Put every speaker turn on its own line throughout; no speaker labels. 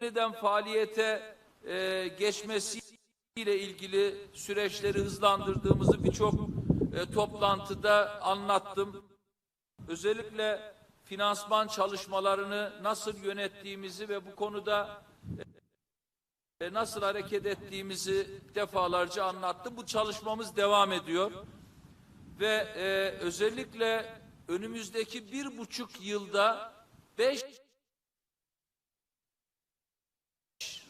yeniden faaliyete e, geçmesiyle ilgili süreçleri hızlandırdığımızı birçok e, toplantıda anlattım. Özellikle finansman çalışmalarını nasıl yönettiğimizi ve bu konuda e, nasıl hareket ettiğimizi defalarca anlattım. Bu çalışmamız devam ediyor ve e, özellikle önümüzdeki bir buçuk yılda beş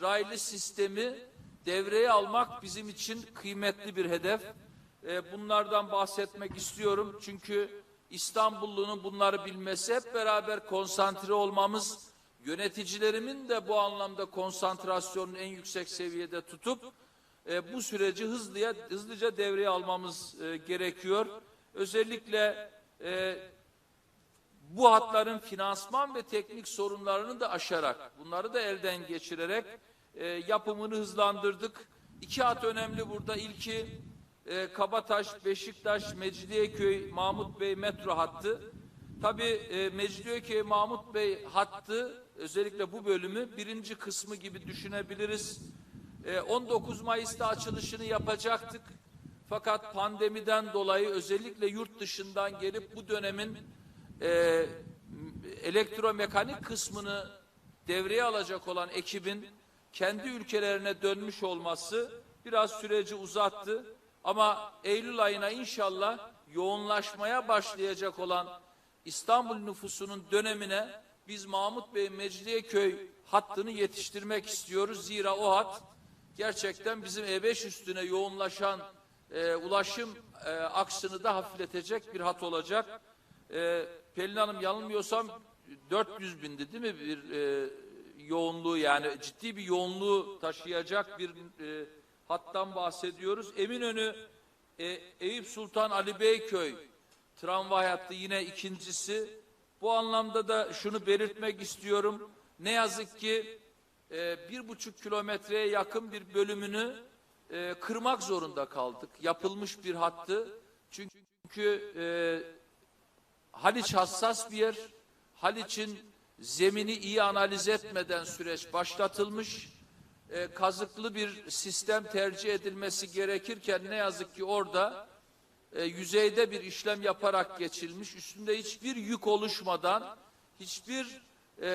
raylı sistemi devreye almak bizim için kıymetli bir hedef. E, bunlardan bahsetmek istiyorum çünkü İstanbullunun bunları bilmesi hep beraber konsantre olmamız yöneticilerimin de bu anlamda konsantrasyonunu en yüksek seviyede tutup e, bu süreci hızlıya hızlıca devreye almamız e, gerekiyor. Özellikle e, bu hatların finansman ve teknik sorunlarını da aşarak, bunları da elden geçirerek e, yapımını hızlandırdık. İki hat önemli burada. İlki e, Kabataş, Beşiktaş, Mecidiyeköy, Mahmut Bey metro hattı. Tabii e, Mecidiyeköy, Mahmut Bey hattı özellikle bu bölümü birinci kısmı gibi düşünebiliriz. E, 19 Mayıs'ta açılışını yapacaktık. Fakat pandemiden dolayı özellikle yurt dışından gelip bu dönemin e, elektromekanik kısmını devreye alacak olan ekibin kendi ülkelerine dönmüş olması biraz süreci uzattı. Ama Eylül ayına inşallah yoğunlaşmaya başlayacak olan İstanbul nüfusunun dönemine biz Mahmut Bey Mecidiyeköy hattını yetiştirmek istiyoruz. Zira o hat gerçekten bizim E5 üstüne yoğunlaşan e, ulaşım e, aksını da hafifletecek bir hat olacak. E, Pelin Hanım yanılmıyorsam 400 bindi değil mi bir e, yoğunluğu yani ciddi bir yoğunluğu taşıyacak bir e, hattan bahsediyoruz. Eminönü e, Eyüp Sultan Ali Beyköy tramvay hattı yine ikincisi. Bu anlamda da şunu belirtmek istiyorum. Ne yazık ki e, bir buçuk kilometreye yakın bir bölümünü e, kırmak zorunda kaldık. Yapılmış bir hattı. Çünkü e, Haliç hassas bir yer. Haliç'in zemini iyi analiz etmeden süreç başlatılmış. E, kazıklı bir sistem tercih edilmesi gerekirken ne yazık ki orada e, yüzeyde bir işlem yaparak geçilmiş. Üstünde hiçbir yük oluşmadan, hiçbir e,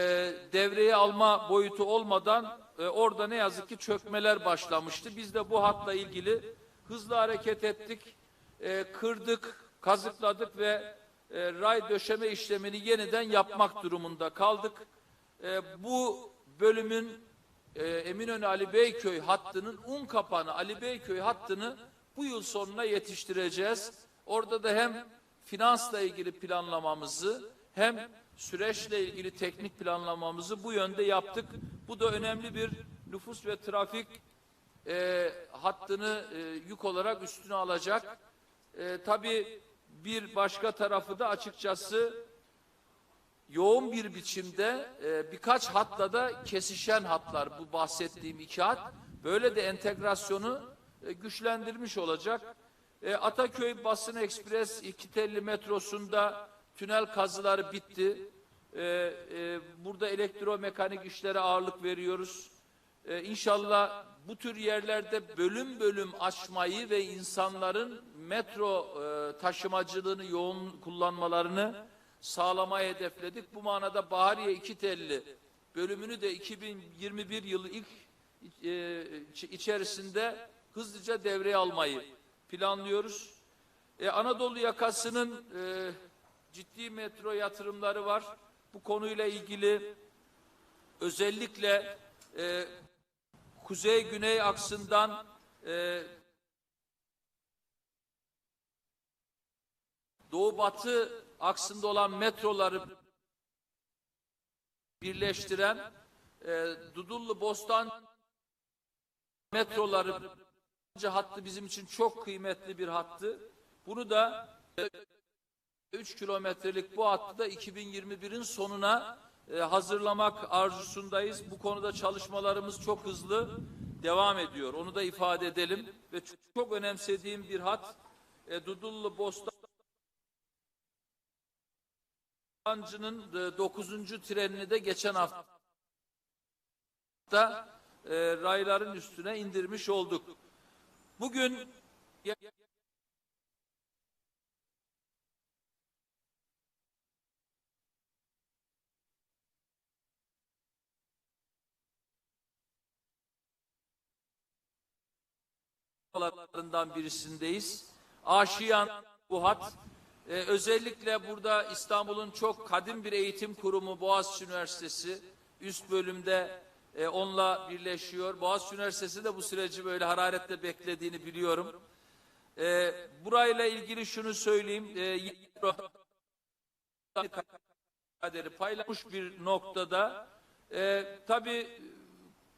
devreye alma boyutu olmadan e, orada ne yazık ki çökmeler başlamıştı. Biz de bu hatla ilgili hızlı hareket ettik, e, kırdık, kazıkladık ve e, ray döşeme işlemini yeniden yapmak durumunda kaldık. E, bu bölümün e, Eminönü Ali Beyköy hattının un kapanı Ali Beyköy hattını bu yıl sonuna yetiştireceğiz. Orada da hem finansla ilgili planlamamızı hem süreçle ilgili teknik planlamamızı bu yönde yaptık. Bu da önemli bir nüfus ve trafik e, hattını e, yük olarak üstüne alacak. E, tabii bir başka tarafı da açıkçası yoğun bir biçimde e, birkaç hatla da kesişen hatlar bu bahsettiğim iki hat. Böyle de entegrasyonu e, güçlendirmiş olacak. E, Ataköy Basın Ekspres iki telli metrosunda tünel kazıları bitti. E, e, burada elektromekanik işlere ağırlık veriyoruz. E, inşallah bu tür yerlerde bölüm bölüm açmayı ve insanların metro e, taşımacılığını yoğun kullanmalarını sağlamayı hedefledik. Bu manada Bahariye iki telli bölümünü de 2021 yılı ilk e, içerisinde hızlıca devreye almayı planlıyoruz. E, Anadolu yakasının e, ciddi metro yatırımları var. Bu konuyla ilgili özellikle e, kuzey-güney aksından e, doğu-batı aksında olan metroları birleştiren e, Dudullu Bostan metroları hattı bizim için çok kıymetli bir hattı. Bunu da 3 kilometrelik bu hattı da 2021'in sonuna e, hazırlamak arzusundayız. Bu konuda çalışmalarımız çok hızlı devam ediyor. Onu da ifade edelim ve çok, çok önemsediğim bir hat e, Dudullu Bostancı'nın 9. trenini de geçen hafta e, rayların üstüne indirmiş olduk. Bugün alanlarından birisindeyiz. Aşiyan bu hat e, özellikle burada İstanbul'un çok kadim bir eğitim kurumu Boğaziçi Üniversitesi üst bölümde e, onunla birleşiyor. Boğaziçi Üniversitesi de bu süreci böyle hararetle beklediğini biliyorum. E, burayla ilgili şunu söyleyeyim. E, paylaşmış bir noktada e, tabii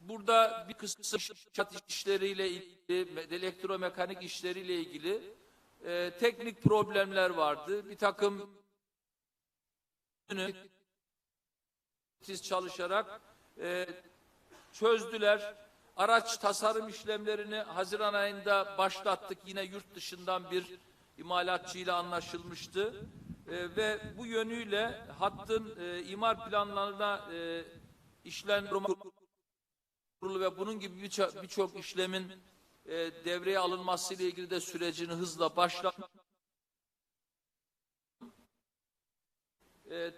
burada bir kısım inşaat işleriyle ilgili, elektromekanik işleriyle ilgili e, teknik problemler vardı. Bir takım siz çalışarak e, çözdüler. Araç tasarım işlemlerini Haziran ayında başlattık. Yine yurt dışından bir imalatçıyla anlaşılmıştı. E, ve bu yönüyle hattın e, imar planlarına e, işlen kurulu ve bunun gibi birçok birçok işlemin e, devreye alınması ile ilgili de sürecini hızla başla e,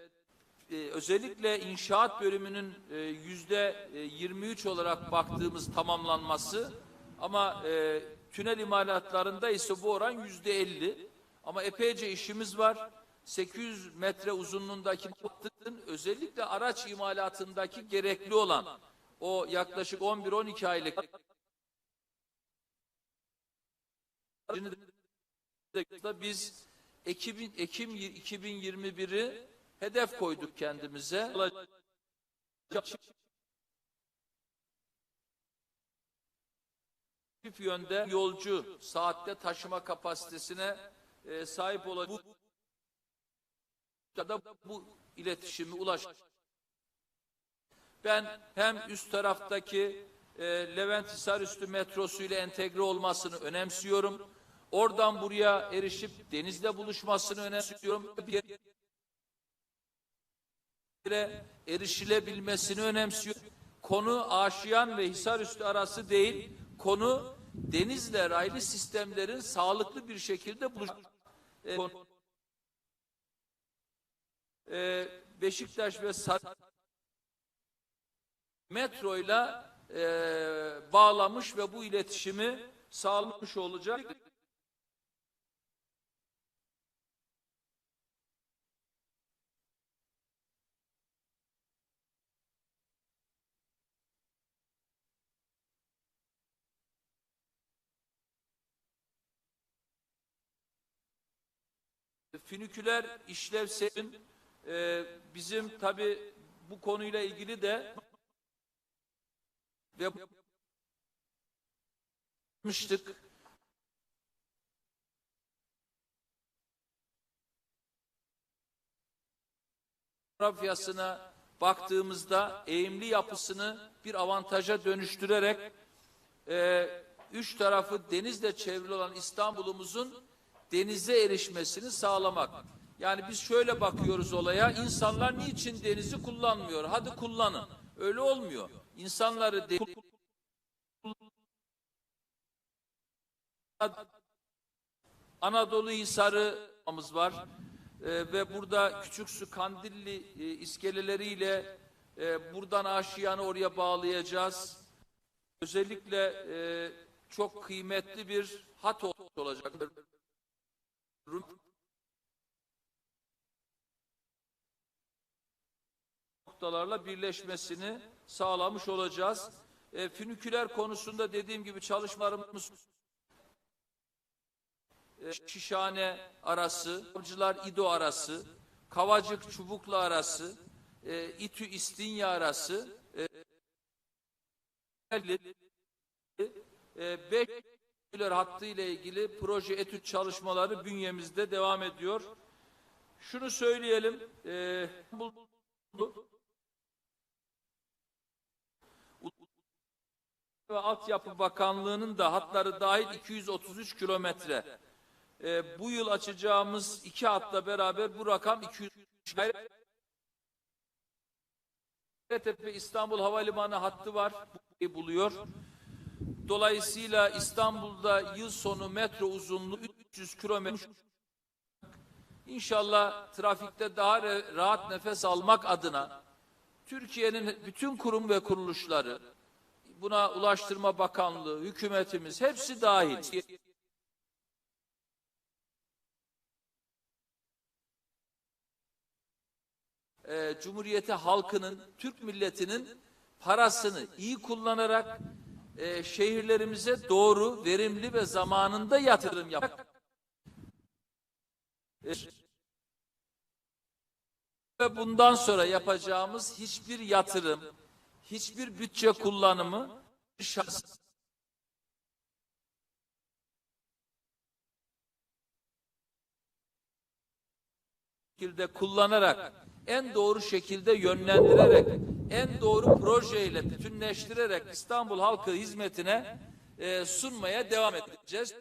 e, özellikle inşaat bölümünün e, yüzde 23 olarak baktığımız tamamlanması ama e, tünel imalatlarında ise bu oran yüzde 50 ama epeyce işimiz var. 800 metre uzunluğundaki özellikle araç imalatındaki gerekli olan o yaklaşık 11-12 aylık biz Ekim, Ekim 2021'i hedef koyduk kendimize. Çift yönde yolcu saatte taşıma kapasitesine e, sahip olacak. Bu, bu iletişimi ulaş. Ben hem üst taraftaki e, Levent Hisarüstü metrosu ile entegre olmasını önemsiyorum. Oradan buraya erişip denizle buluşmasını önemsiyorum. Bir erişilebilmesini önemsiyorum. Konu Aşiyan ve Hisarüstü arası değil, konu denizle raylı sistemlerin sağlıklı bir şekilde buluş. E, e, Beşiktaş ve Sar metroyla e, bağlamış ve bu iletişimi sağlamış olacak. Finiküler işlevselin e, bizim tabi bu konuyla ilgili de ve yapmıştık. Coğrafyasına baktığımızda eğimli yapısını bir avantaja dönüştürerek e, üç tarafı denizle çevrili olan İstanbul'umuzun denize erişmesini sağlamak. Yani biz şöyle bakıyoruz olaya, insanlar niçin denizi kullanmıyor? Hadi kullanın. Öyle olmuyor. İnsanları deniz Anadolu Hisarı'mız var ee, ve burada küçük su kandilli e, iskeleleriyle e, buradan aşiyanı oraya bağlayacağız. Özellikle e, çok kıymetli bir hat olacak noktalarla birleşmesini sağlamış olacağız. E, füniküler konusunda dediğim gibi çalışmalarımız e, Şişhane arası, Avcılar İdo arası, Kavacık Çubuklu arası, e, İTÜ İstinye arası, e, e, beş hattı ile ilgili proje etüt çalışmaları bünyemizde devam ediyor. Şunu söyleyelim, e, bu, bu ve Altyapı Bakanlığı'nın da hatları dahil 233 kilometre. E, bu yıl açacağımız iki hatla beraber bu rakam 200 Tepe İstanbul Havalimanı hattı var. Bu buluyor. Dolayısıyla İstanbul'da yıl sonu metro uzunluğu 300 kilometre. İnşallah trafikte daha rahat nefes almak adına Türkiye'nin bütün kurum ve kuruluşları, buna Ulaştırma Bakanlığı, hükümetimiz hepsi dahil. e, Cumhuriyeti halkının, Türk milletinin parasını iyi kullanarak e, şehirlerimize doğru, verimli ve zamanında yatırım yapmak. E, ve bundan sonra yapacağımız hiçbir yatırım, hiçbir bütçe kullanımı şahs şekilde kullanarak, en doğru şekilde yönlendirerek, en doğru projeyle bütünleştirerek İstanbul halkı hizmetine e, sunmaya devam edeceğiz.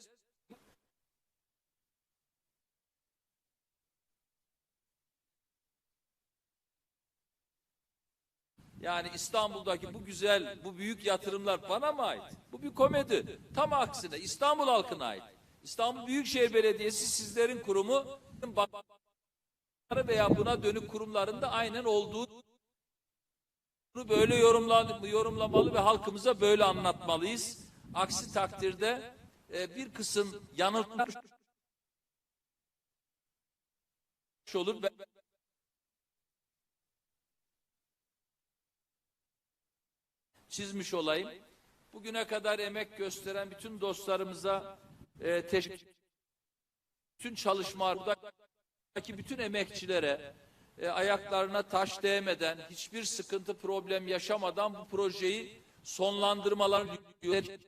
Yani İstanbul'daki bu güzel, bu büyük yatırımlar bana mı ait? Bu bir komedi. Tam aksine İstanbul halkına ait. İstanbul Büyükşehir Belediyesi sizlerin kurumu veya buna dönük kurumlarında aynen olduğu böyle yorumla, yorumlamalı ve halkımıza böyle anlatmalıyız. Aksi takdirde e, bir kısım yanıltma olur. Çizmiş olayım. Bugüne kadar emek gösteren bütün dostlarımıza e, teşekkür bütün çalışmalardaki bütün emekçilere e, ayaklarına taş değmeden, hiçbir sıkıntı problem yaşamadan bu projeyi sonlandırmalarını diliyorum.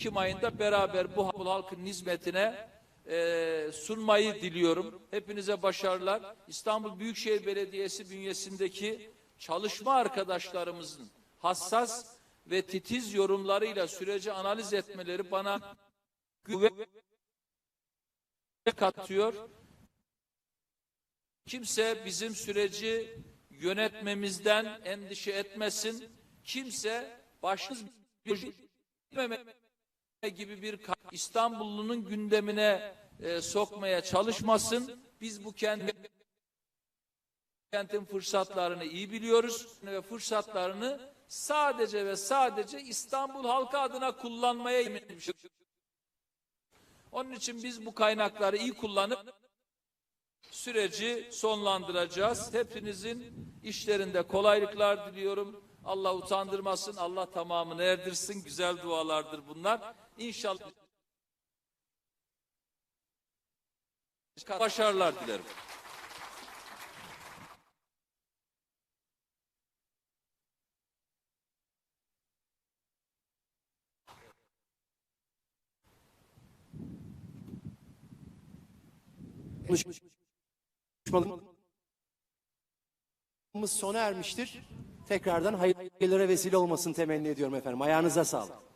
Ekim ayında beraber bu halkın hizmetine e, sunmayı diliyorum. Hepinize başarılar. İstanbul Büyükşehir Belediyesi bünyesindeki çalışma arkadaşlarımızın hassas ve titiz yorumlarıyla süreci analiz etmeleri bana güven katıyor. Kimse bizim süreci yönetmemizden endişe etmesin. Kimse başsız gibi bir İstanbullunun gündemine e, sokmaya çalışmasın. Biz bu kendi kentin fırsatlarını iyi biliyoruz ve fırsatlarını sadece ve sadece İstanbul halkı adına kullanmaya eminmiş. Onun için biz bu kaynakları iyi kullanıp süreci sonlandıracağız. Hepinizin işlerinde kolaylıklar diliyorum. Allah utandırmasın, Allah tamamını erdirsin. Güzel dualardır bunlar. İnşallah başarılar dilerim.
Konuşmalarımız sona ermiştir. Tekrardan hayırlara vesile olmasını temenni ediyorum efendim. Ayağınıza sağlık.